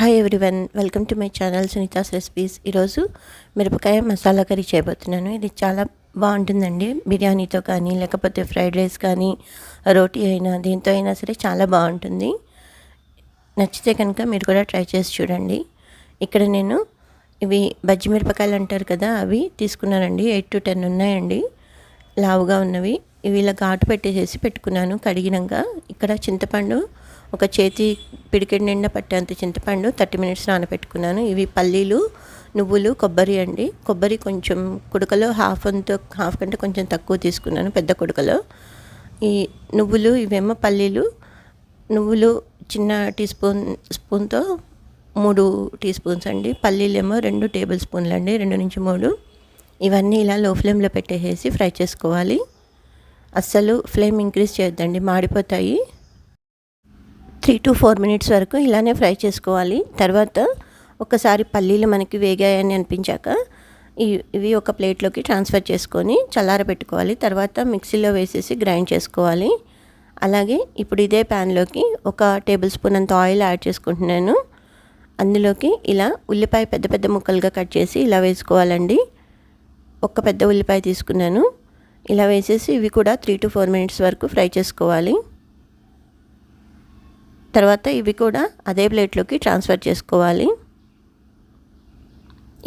Hi everyone welcome to my channel Sunitha's recipes ఈరోజు మిరపకాయ masala curry చేయబోతున్నాను. ఇది చాలా బాగుంటుందండి. బిర్యానీతో కానీ లేకపోతే ఫ్రైడ్ రైస్ కానీ రోటీ అయినా దీంతో అయినా సరే చాలా బాగుంటుంది. నచ్చితే కనుక మీరు కూడా ట్రై చేసి చూడండి. ఇక్కడ నేను ఇవి బజ్జి మిరపకాయలు అంటారు కదా అవి తీసుకున్నానండి. ఎయిట్ టు టెన్ ఉన్నాయండి. లావుగా ఉన్నవి. ఇవి ఇలా ఘాటు పెట్టేసేసి పెట్టుకున్నాను. కడిగినాక ఇక్కడ చింతపండు ఒక చేతి పిడికెడు నిండా పట్టేంత చింతపండు థర్టీ మినిట్స్ నానబెట్టుకున్నాను. ఇవి పల్లీలు నువ్వులు కొబ్బరి అండి. కొబ్బరి కొంచెం కుడకలో హాఫ్ అంత హాఫ్ కంటే కొంచెం తక్కువ తీసుకున్నాను పెద్ద కుడకలో. ఈ నువ్వులు ఇవేమో పల్లీలు నువ్వులు చిన్న టీ స్పూన్ స్పూన్తో మూడు టీ స్పూన్స్ అండి. పల్లీలేమో రెండు టేబుల్ స్పూన్లు అండి రెండు నుంచి మూడు. ఇవన్నీ ఇలా లో ఫ్లేమ్లో పెట్టేసి ఫ్రై చేసుకోవాలి. అస్సలు ఫ్లేమ్ ఇంక్రీజ్ చేయొద్దండి మాడిపోతాయి. త్రీ టు ఫోర్ మినిట్స్ వరకు ఇలానే ఫ్రై చేసుకోవాలి. తర్వాత ఒకసారి పల్లీలు మనకి వేగాయని అనిపించాక ఇవి ఒక ప్లేట్లోకి ట్రాన్స్ఫర్ చేసుకొని చల్లార పెట్టుకోవాలి. తర్వాత మిక్సీలో వేసేసి గ్రైండ్ చేసుకోవాలి. అలాగే ఇప్పుడు ఇదే ప్యాన్లోకి ఒక టేబుల్ స్పూన్ అంత ఆయిల్ యాడ్ చేసుకుంటున్నాను. అందులోకి ఇలా ఉల్లిపాయ పెద్ద పెద్ద ముక్కలుగా కట్ చేసి ఇలా వేసుకోవాలండి. ఒక పెద్ద ఉల్లిపాయ తీసుకున్నాను. ఇలా వేసేసి ఇవి కూడా త్రీ టు ఫోర్ మినిట్స్ వరకు ఫ్రై చేసుకోవాలి. తర్వాత ఇవి కూడా అదే ప్లేట్లోకి ట్రాన్స్ఫర్ చేసుకోవాలి.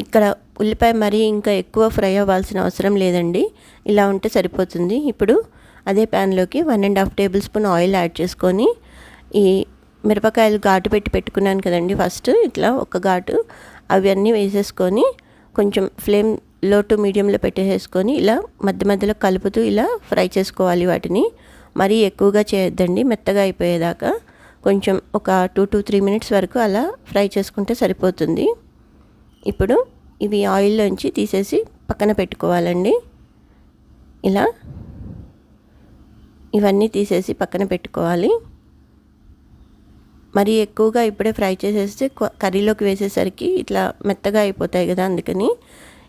ఇక్కడ ఉల్లిపాయ మరీ ఇంకా ఎక్కువ ఫ్రై అవ్వాల్సిన అవసరం లేదండి. ఇలా ఉంటే సరిపోతుంది. ఇప్పుడు అదే ప్యాన్లోకి one and half table spoon oil add చేసుకొని ఈ మిరపకాయలు ఘాటు పెట్టి పెట్టుకున్నాను కదండి ఫస్ట్. ఇట్లా ఒక ఘాటు అవన్నీ వేసేసుకొని కొంచెం ఫ్లేమ్లో టు మీడియంలో పెట్టేసుకొని ఇలా మధ్య మధ్యలో కలుపుతూ ఇలా ఫ్రై చేసుకోవాలి వాటిని. మరీ ఎక్కువగా చేయొద్దండి. మెత్తగా అయిపోయేదాకా. కొంచెం ఒక టూ టు త్రీ మినిట్స్ వరకు అలా ఫ్రై చేసుకుంటే సరిపోతుంది. ఇప్పుడు ఇవి ఆయిల్లోంచి తీసేసి పక్కన పెట్టుకోవాలండి. ఇలా ఇవన్నీ తీసేసి పక్కన పెట్టుకోవాలి. మరి ఎక్కువగా ఇప్పుడే ఫ్రై చేసేస్తే కర్రీలోకి వేసేసరికి ఇట్లా మెత్తగా అయిపోతాయి కదా అందుకని.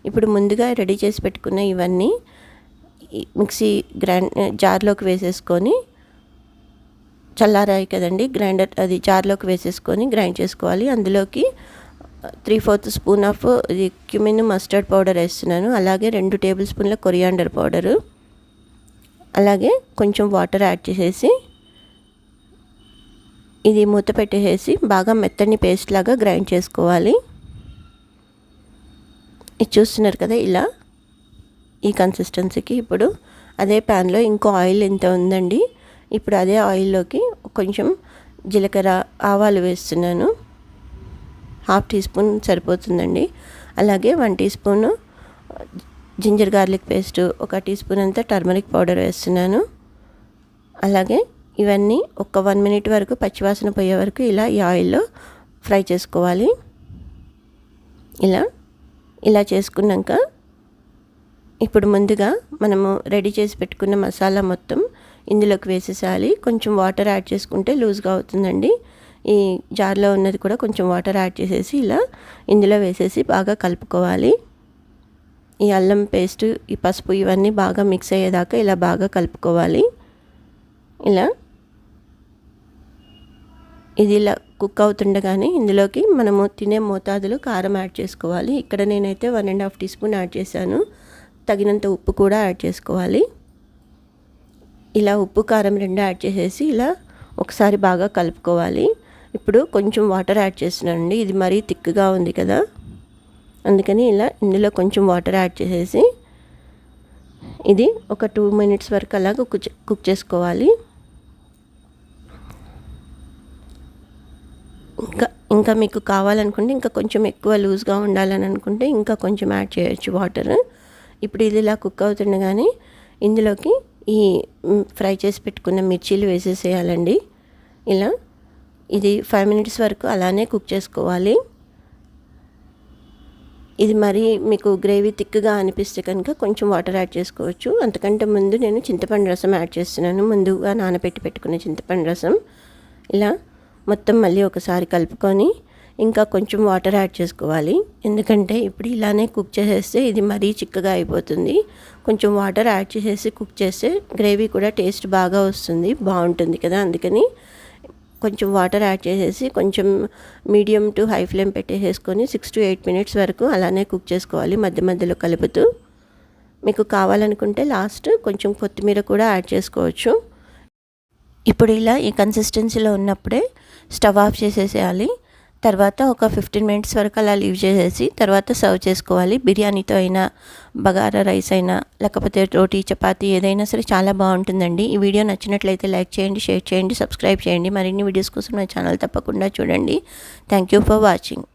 ఇప్పుడు ముందుగా రెడీ చేసి పెట్టుకున్న ఇవన్నీ మిక్సీ గ్రైండ్ జార్లోకి వేసేసుకొని చల్లారాయి కదండి. గ్రైండర్ అది జార్లోకి వేసేసుకొని గ్రైండ్ చేసుకోవాలి. అందులోకి త్రీ ఫోర్త్ స్పూన్ ఆఫ్ ఇది క్యుమిన్ మస్టర్డ్ పౌడర్ వేస్తున్నాను. అలాగే రెండు టేబుల్ స్పూన్ల కొరియాండర్ పౌడరు. అలాగే కొంచెం వాటర్ యాడ్ చేసేసి ఇది మూత పెట్టేసేసి బాగా మెత్తని పేస్ట్ లాగా గ్రైండ్ చేసుకోవాలి. ఇది చూస్తున్నారు కదా ఇలా ఈ కన్సిస్టెన్సీకి ఇప్పుడు అదే ప్యాన్లో ఇంకో ఆయిల్ ఎంత ఉందండి. ఇప్పుడు అదే ఆయిల్లోకి కొంచెం జీలకర్ర ఆవాలు వేస్తున్నాను. హాఫ్ టీ స్పూన్ సరిపోతుందండి. అలాగే one tea spoon ginger garlic paste ఒక టీ స్పూన్ అంతా టర్మరిక్ పౌడర్ వేస్తున్నాను. అలాగే ఇవన్నీ ఒక వన్ మినిట్ వరకు పచ్చివాసన పోయే వరకు ఇలా ఈ ఆయిల్లో ఫ్రై చేసుకోవాలి. ఇలా ఇలా చేసుకున్నాక ఇప్పుడు ముందుగా మనము రెడీ చేసి పెట్టుకున్న మసాలా మొత్తం ఇందులోకి వేసేసాలి కొంచెం వాటర్ యాడ్ చేసుకుంటే లూజ్గా అవుతుందండి. ఈ జార్లో ఉన్నది కూడా కొంచెం వాటర్ యాడ్ చేసేసి ఇలా ఇందులో వేసేసి బాగా కలుపుకోవాలి. ఈ అల్లం పేస్ట్ ఈ పసుపు ఇవన్నీ బాగా మిక్స్ అయ్యేదాకా ఇలా బాగా కలుపుకోవాలి. ఇలా ఇది ఇలా కుక్ అవుతుండగానే ఇందులోకి మనము తినే మోతాదులో కారం యాడ్ చేసుకోవాలి. ఇక్కడ నేనైతే one and half tea spoon add చేశాను. తగినంత ఉప్పు కూడా యాడ్ చేసుకోవాలి. ఇలా ఉప్పు కారం రెండు యాడ్ చేసేసి ఇలా ఒకసారి బాగా కలుపుకోవాలి. ఇప్పుడు కొంచెం వాటర్ యాడ్ చేస్తున్నానండి. ఇది మరీ థిక్గా ఉంది కదా. అందుకని ఇలా ఇందులో కొంచెం వాటర్ యాడ్ చేసేసి ఇది ఒక టూ మినిట్స్ వరకు అలా కుక్ కుక్ చేసుకోవాలి. ఇంకా ఇంకా మీకు కావాలనుకుంటే ఇంకా కొంచెం ఎక్కువ లూజ్గా ఉండాలని అనుకుంటే ఇంకా కొంచెం యాడ్ చేయొచ్చు వాటర్. ఇప్పుడు ఇది ఇలా కుక్ అవుతుండగానే ఇందులోకి ఈ ఫ్రై చేసి పెట్టుకున్న మిర్చీలు వేసేసేయాలండి. ఇలా ఇది ఫైవ్ మినిట్స్ వరకు అలానే కుక్ చేసుకోవాలి. ఇది మరి మీకు గ్రేవీ థిక్గా అనిపిస్తే కనుక కొంచెం వాటర్ యాడ్ చేసుకోవచ్చు. అంతకంటే ముందు నేను చింతపండు రసం యాడ్ చేస్తున్నాను. ముందుగా నానబెట్టి పెట్టుకున్న చింతపండు రసం. ఇలా మొత్తం మళ్ళీ ఒకసారి కలుపుకొని ఇంకా కొంచెం వాటర్ యాడ్ చేసుకోవాలి. ఎందుకంటే ఇప్పుడు ఇలానే కుక్ చేసేస్తే ఇది మరీ చిక్కగా అయిపోతుంది. కొంచెం వాటర్ యాడ్ చేసేసి కుక్ చేస్తే గ్రేవీ కూడా టేస్ట్ బాగా వస్తుంది బాగుంటుంది కదా అందుకని కొంచెం వాటర్ యాడ్ చేసేసి కొంచెం మీడియం టు హై ఫ్లేమ్ పెట్టేసేసుకొని సిక్స్ టు ఎయిట్ మినిట్స్ వరకు అలానే కుక్ చేసుకోవాలి మధ్య మధ్యలో కలుపుతూ. మీకు కావాలనుకుంటే లాస్ట్ కొంచెం కొత్తిమీర కూడా యాడ్ చేసుకోవచ్చు. ఇప్పుడు ఇలా ఈ కన్సిస్టెన్సీలో ఉన్నప్పుడే స్టవ్ ఆఫ్ చేసేసేయాలి. తర్వాత ఒక ఫిఫ్టీన్ మినిట్స్ వరకు అలా లీవ్ చేసేసి తర్వాత సర్వ్ చేసుకోవాలి. బిర్యానీతో అయినా బగారా రైస్ అయినా లేకపోతే రోటీ చపాతీ ఏదైనా సరే చాలా బాగుంటుందండి. ఈ వీడియో నచ్చినట్లయితే లైక్ చేయండి షేర్ చేయండి సబ్స్క్రైబ్ చేయండి. మరిన్ని వీడియోస్ కోసం నా ఛానల్ తప్పకుండా చూడండి. Thank you for watching